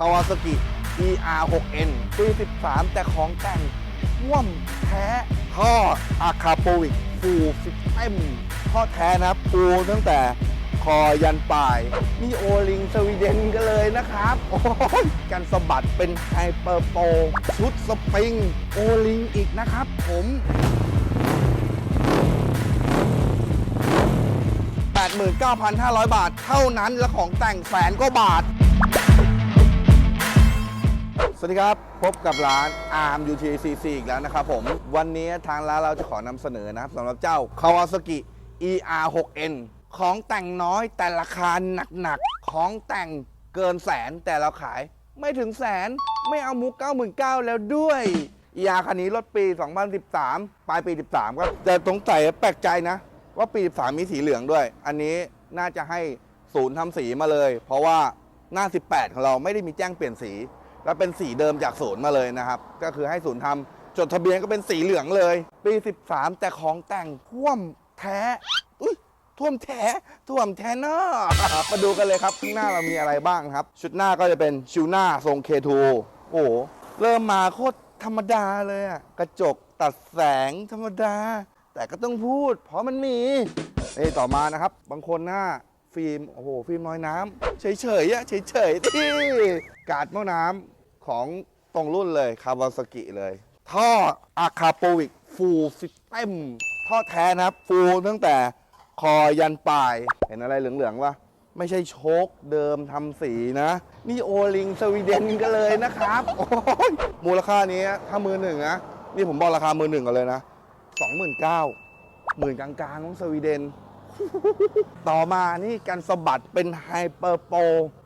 Kawasaki ER 6N ปี 13 แต่ของแต่งท่วมแท้ท่ออาคาโปวิกฟูฟิตเต็มท่อแท้นะปูตั้งแต่คอยันปลายนี่โอลิงสวีเดนกันเลยนะครับ โอ้ยกันสะบัดเป็นไฮเปอร์โปรชุดสปริง โอลิงอีกนะครับผม89,500 บาทเท่านั้นและของแต่งแสนกว่าบาท วัสดีครับ พบกับร้าน ARM UTCC อีกแล้วนะครับผม วันนี้ทางร้านเราจะขอนำเสนอนะครับสำหรับเจ้า Kawasaki ER 6N ของแต่งน้อยแต่ราคาหนักๆ ของแต่งเกินแสนแต่เราขายไม่ถึงแสนไม่เอามุก 99,000 แล้วด้วย ER คันนี้รถปี 2013 ปลายปี 13ครับแต่ตรงใส่แปลกใจนะ ว่าปี 13 มีสีเหลืองด้วย อันนี้น่าจะให้ศูนย์ทำสีมาเลย เพราะว่าหน้า 18 ของเราไม่ได้มีแจ้งเปลี่ยนสี แล้วเป็นสีเดิมจากศูนย์มาเลยนะครับ ก็คือให้ศูนย์ทำจดทะเบียนก็เป็นสีเหลืองเลยปี 13 แต่ของแต่งท่วมแท้อุ้ยท่วมแท้ท่วมแท้เนอะมาดูกันเลยครับข้างหน้าเรามีอะไรบ้างครับ ชุดหน้าก็จะเป็นชิวหน้าทรง K2 โอ้โหเริ่มมาโคตรธรรมดาเลยอะกระจกตัดแสงธรรมดา แต่ก็ต้องพูด เพราะมันมีนี่ต่อมานะครับ บางคนหน้าฟิล์มโอ้โหฟิล์มน้อยน้ำเฉยๆอะเฉยๆที่กาดหม้อน้ำ ของตรงรุ่นเลยคาวาซากิเลย ท่ออาคาโปวิกฟูลซิสเต็มท่อแท้นะครับ ฟูลตั้งแต่คอยันปลาย เห็นอะไรเหลืองๆวะไม่ใช่โชคเดิมทำสีนะ นี่โอลิงสวีเดนกันเลยนะครับโอ้ยมูลค่านี้ถ้ามือหนึ่งนะนี่ผมบอกราคามือหนึ่งกันเลยนะ29,000หมื่นกลางๆของสวีเดน ต่อมานี่การสะบัดเป็นไฮเปอร์โป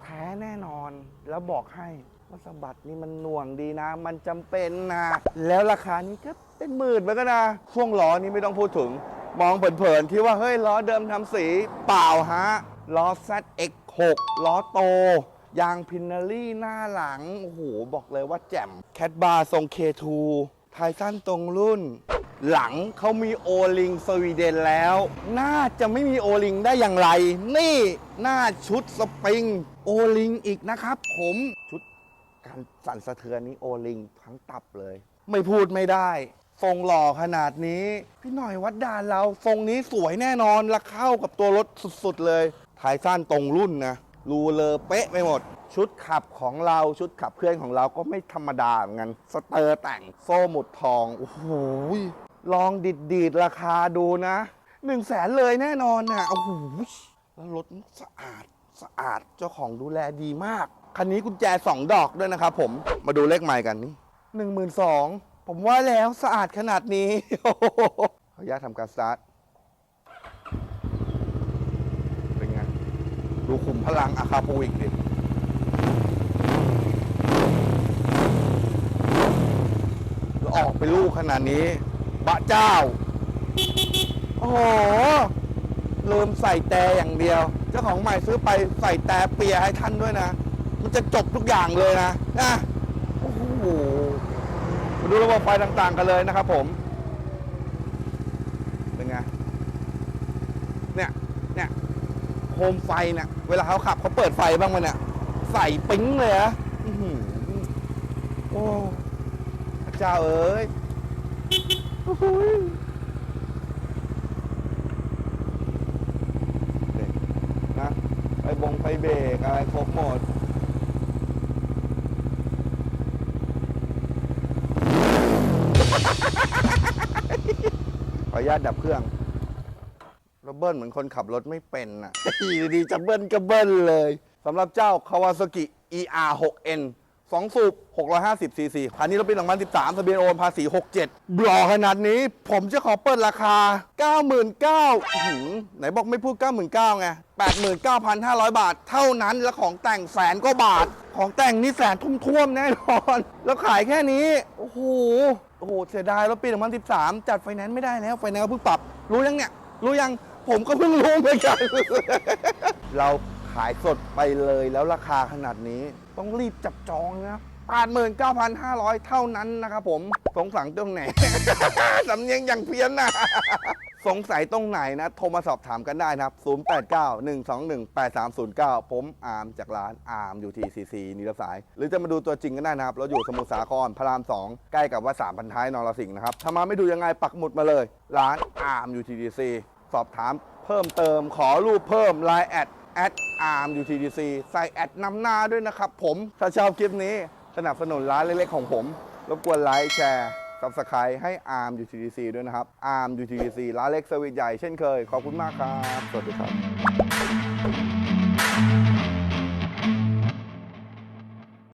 แท้แน่นอนแล้วบอกให้ ว่าสะบัดนี่มันหน่วงดีนะ มันจำเป็นนะ แล้วราคานี้ก็เป็นหมื่นเหมือนกันนะช่วงล้อนี่ไม่ต้องพูดถึง มองเผินๆที่ว่าเฮ้ยล้อเดิมทำสีเปล่าฮะล้อ ZX6 ล้อโต ยางพินนารี่หน้าหลัง โอ้โห บอกเลยว่าแจ่มแคทบาร์ทรง K2 ไทสั้นตรงรุ่น หลังเขามีโอลิงสวีเดนแล้ว น่าจะไม่มีโอลิงได้อย่างไร นี่หน้าชุดสปริง โอลิงอีกนะครับผมชุด การสั่นสะเทือนนี้โอลิงทั้งตับเลย ไม่พูดไม่ได้ ทรงหล่อขนาดนี้ พี่หน่อยวัดดานเราทรงนี้สวยแน่นอนและเข้ากับตัวรถสุดๆเลยท้ายสั้นตรงรุ่นนะรูเลอเป๊ะไปหมด ชุดขับของเราชุดขับเคลื่อนของเราก็ไม่ธรรมดาเหมือนกันสเตอร์แต่งโซ่หมุดทองโอ้โหลองดิดดีดราคาดูนะหนึ่งแสนเลยแน่นอนนะโอ้โหแล้วรถสะอาดสะอาดเจ้าของดูแลดีมาก คันนี้กุญแจสองดอกด้วยนะครับผมมาดูเลขใหม่กันนี่หนึ่งหมื่นสองผมว่าแล้วสะอาดขนาดนี้โอ้โหขออนุญาตทำการสตาร์ทเป็นไงดูขุมพลังอาคาโปวิกดิแล้วออกไปลูกขนาดนี้ บะเจ้า โอ้โหลืมใส่แต่อย่างเดียว เจ้าของใหม่ซื้อไปใส่แต่เปียให้ท่านด้วยนะ จะจบทุกอย่างเลยนะนะโอ้โหมาดูระบบไฟต่างๆกันเลยนะครับผม เป็นไง เนี่ยเนี่ยโคมไฟเนี่ย เวลาเขาขับเขาเปิดไฟบ้างมันเนี่ย ใส่ปิ๊งเลยอะโอ้พระเจ้าเอ้ยโอ้ยเด็กนะ ไปบงไปเบรกอะไรครบหมด ออนุญาตดับเครื่องแล้วเบิ้ลเหมือนคนขับรถไม่เป็นอะ อยู่ดีๆจะเบิ้ลก็เบิ้ลเลยสำหรับเจ้า Kawasaki ER 6N 2 สูบ 650 cc คันนี้เราเปี2013ทะเบียนโอนภาษี 67 บลอขนาดนี้ ผมจะขอเปิดราคา 99,000หือไหนบอกไม่พูด 99,000ไง 89,500 บาท เท่านั้น แล้วของแต่งแสนกว่าบาท ของแต่งนี่แสนทุ่มท่วมแน่นอน แล้วขายแค่นี้ โอ้โห โอ้โหเสียดายรถปี 2013 จัดไฟแนนซ์ไม่ได้แล้วไฟแนนซ์ก็เพิ่งปรับ รู้ยังเนี่ย รู้ยังผมก็เพิ่งรู้เหมือนกัน เราขายสดไปเลยแล้วราคาขนาดนี้ต้องรีบจับจองนะ89,500 เท่านั้นนะครับผมสงสังตรงไหน สำเนียงอย่างเพี้ยนนะ สงสัยตรงไหนนะ โทรมาสอบถามกันได้นะครับ 0891218309 ผมอาร์มจากร้านอาร์มยูทีซีซีนิรสาย หรือจะมาดูตัวจริงก็ได้นะครับ เราอยู่สมุทรสาครพระราม 2 ใกล้กับวัดสามพันท้ายนรสิงห์นะครับ ถ้ามาไม่ดูยังไงปักหมุดมาเลย ร้านอาร์มยูทีซีสอบถามเพิ่มเติมขอรูปเพิ่ม Line แอดแอดอาร์มยูทีซีใส่แอดนำหน้าด้วยนะครับผม ถ้าชอบคลิปนี้สนับสนุนร้านเล็กๆของผม รบกวนไลค์แชร์ ซับสไครต์ให้อาร์ม UTDC ด้วยนะครับอาร์ม UTDC ร้านเล็กเซอร์วิตใหญ่เช่นเคย ขอบคุณมากครับ สวัสดีครับ